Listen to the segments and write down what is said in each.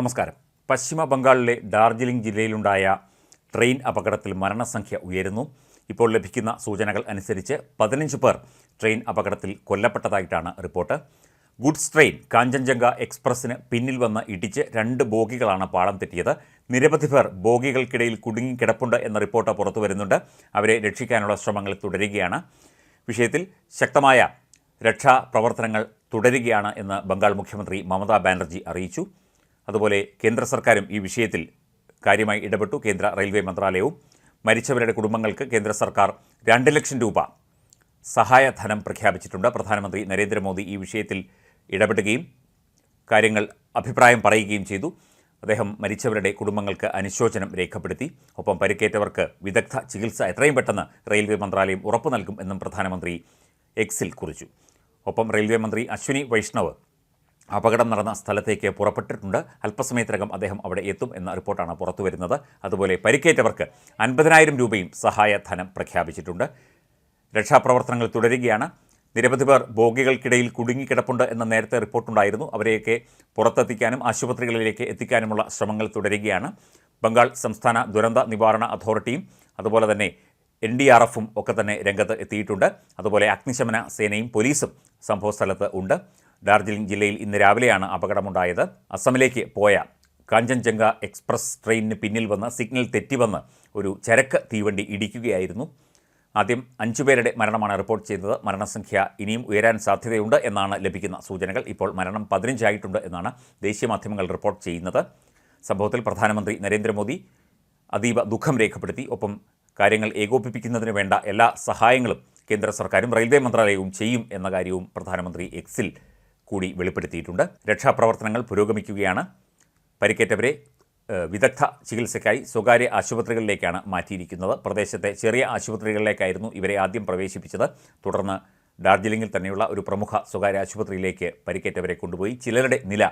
നമസ്കാരം. പശ്ചിമ ബംഗാളിലെ ഡാർജിലിംഗ് ജില്ലയിലുണ്ടായ ട്രെയിൻ അപകടത്തിൽ മരണസംഖ്യ ഉയരുന്നു. ഇപ്പോൾ ലഭിക്കുന്ന സൂചനകൾ അനുസരിച്ച് പതിനഞ്ച് പേർ ട്രെയിൻ അപകടത്തിൽ കൊല്ലപ്പെട്ടതായിട്ടാണ് റിപ്പോർട്ട്. ഗുഡ്സ് ട്രെയിൻ കാഞ്ചൻജംഗ എക്സ്പ്രസ്സിന് പിന്നിൽ വന്ന് ഇടിച്ച് രണ്ട് ബോഗികളാണ് പാളം തെറ്റിയത്. നിരവധി പേർ ബോഗികൾക്കിടയിൽ കുടുങ്ങിക്കിടപ്പുണ്ട് എന്ന റിപ്പോർട്ട് പുറത്തു വരുന്നുണ്ട്. അവരെ രക്ഷിക്കാനുള്ള ശ്രമങ്ങൾ തുടരുകയാണ്. വിഷയത്തിൽ ശക്തമായ രക്ഷാപ്രവർത്തനങ്ങൾ തുടരുകയാണ് എന്ന് ബംഗാൾ മുഖ്യമന്ത്രി മമതാ ബാനർജി അറിയിച്ചു. അതുപോലെ കേന്ദ്ര സർക്കാരും ഈ വിഷയത്തിൽ കാര്യമായി ഇടപെട്ടു. കേന്ദ്ര റെയിൽവേ മന്ത്രാലയവും മരിച്ചവരുടെ കുടുംബങ്ങൾക്ക് കേന്ദ്ര സർക്കാർ രണ്ട് ലക്ഷം രൂപ സഹായധനം പ്രഖ്യാപിച്ചിട്ടുണ്ട്. പ്രധാനമന്ത്രി നരേന്ദ്രമോദി ഈ വിഷയത്തിൽ ഇടപെടുകയും കാര്യങ്ങൾ അഭിപ്രായം പറയുകയും ചെയ്തു. അദ്ദേഹം മരിച്ചവരുടെ കുടുംബങ്ങൾക്ക് അനുശോചനം രേഖപ്പെടുത്തി. ഒപ്പം പരിക്കേറ്റവർക്ക് വിദഗ്ധ ചികിത്സ എത്രയും പെട്ടെന്ന് റെയിൽവേ മന്ത്രാലയം ഉറപ്പു നൽകും എന്നും പ്രധാനമന്ത്രി എക്സിൽ കുറിച്ചു. ഒപ്പം റെയിൽവേ മന്ത്രി അശ്വിനി വൈഷ്ണവ് അപകടം നടന്ന സ്ഥലത്തേക്ക് പുറപ്പെട്ടിട്ടുണ്ട്. അല്പസമയത്തിനകം അദ്ദേഹം അവിടെ എത്തും എന്ന റിപ്പോർട്ടാണ് പുറത്തു വരുന്നത്. അതുപോലെ പരിക്കേറ്റവർക്ക് അൻപതിനായിരം രൂപയും സഹായധനം പ്രഖ്യാപിച്ചിട്ടുണ്ട്. രക്ഷാപ്രവർത്തനങ്ങൾ തുടരുകയാണ്. നിരവധി പേർ ബോഗികൾക്കിടയിൽ കുടുങ്ങിക്കിടപ്പുണ്ട് എന്ന നേരത്തെ റിപ്പോർട്ടുണ്ടായിരുന്നു. അവരെയൊക്കെ പുറത്തെത്തിക്കാനും ആശുപത്രികളിലേക്ക് എത്തിക്കാനുമുള്ള ശ്രമങ്ങൾ തുടരുകയാണ്. ബംഗാൾ സംസ്ഥാന ദുരന്ത നിവാരണ അതോറിറ്റിയും അതുപോലെ തന്നെ എൻ ഡി ആർ എഫും ഒക്കെ തന്നെ രംഗത്ത് എത്തിയിട്ടുണ്ട്. അതുപോലെ അഗ്നിശമന സേനയും പോലീസും സംഭവസ്ഥലത്ത് ഉണ്ട്. ഡാർജിലിംഗ് ജില്ലയിൽ ഇന്ന് രാവിലെയാണ് അപകടമുണ്ടായത്. അസമിലേക്ക് പോയ കാഞ്ചൻജംഗ എക്സ്പ്രസ് ട്രെയിനിന് പിന്നിൽ വന്ന് സിഗ്നൽ തെറ്റിവന്ന് ഒരു ചരക്ക് തീവണ്ടി ഇടിക്കുകയായിരുന്നു. ആദ്യം അഞ്ചുപേരുടെ മരണമാണ് റിപ്പോർട്ട് ചെയ്തത്. മരണസംഖ്യ ഇനിയും ഉയരാൻ സാധ്യതയുണ്ട് എന്നാണ് ലഭിക്കുന്ന സൂചനകൾ. ഇപ്പോൾ മരണം പതിനഞ്ചായിട്ടുണ്ട് എന്നാണ് ദേശീയ മാധ്യമങ്ങൾ റിപ്പോർട്ട് ചെയ്യുന്നത്. സംഭവത്തിൽ പ്രധാനമന്ത്രി നരേന്ദ്രമോദി അതീവ ദുഃഖം രേഖപ്പെടുത്തി. ഒപ്പം കാര്യങ്ങൾ ഏകോപിപ്പിക്കുന്നതിന് വേണ്ട എല്ലാ സഹായങ്ങളും കേന്ദ്ര സർക്കാരും റെയിൽവേ മന്ത്രാലയവും ചെയ്യും എന്ന കാര്യവും പ്രധാനമന്ത്രി എക്സിൽ കൂടി വെളിപ്പെടുത്തിയിട്ടുണ്ട്. രക്ഷാപ്രവർത്തനങ്ങൾ പുരോഗമിക്കുകയാണ്. പരിക്കേറ്റവരെ വിദഗ്ധ ചികിത്സയ്ക്കായി സ്വകാര്യ ആശുപത്രികളിലേക്കാണ് മാറ്റിയിരിക്കുന്നത്. പ്രദേശത്തെ ചെറിയ ആശുപത്രികളിലേക്കായിരുന്നു ഇവരെ ആദ്യം പ്രവേശിപ്പിച്ചത്. തുടർന്ന് ഡാർജിലിംഗിൽ തന്നെയുള്ള ഒരു പ്രമുഖ സ്വകാര്യ ആശുപത്രിയിലേക്ക് പരിക്കേറ്റവരെ കൊണ്ടുപോയി. ചിലരുടെ നില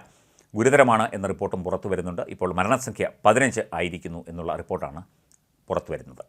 ഗുരുതരമാണ് എന്ന റിപ്പോർട്ടും പുറത്തു വരുന്നുണ്ട് ഇപ്പോൾ മരണസംഖ്യ പതിനഞ്ച് ആയിരിക്കുന്നു എന്നുള്ള റിപ്പോർട്ടാണ് പുറത്തു വരുന്നത്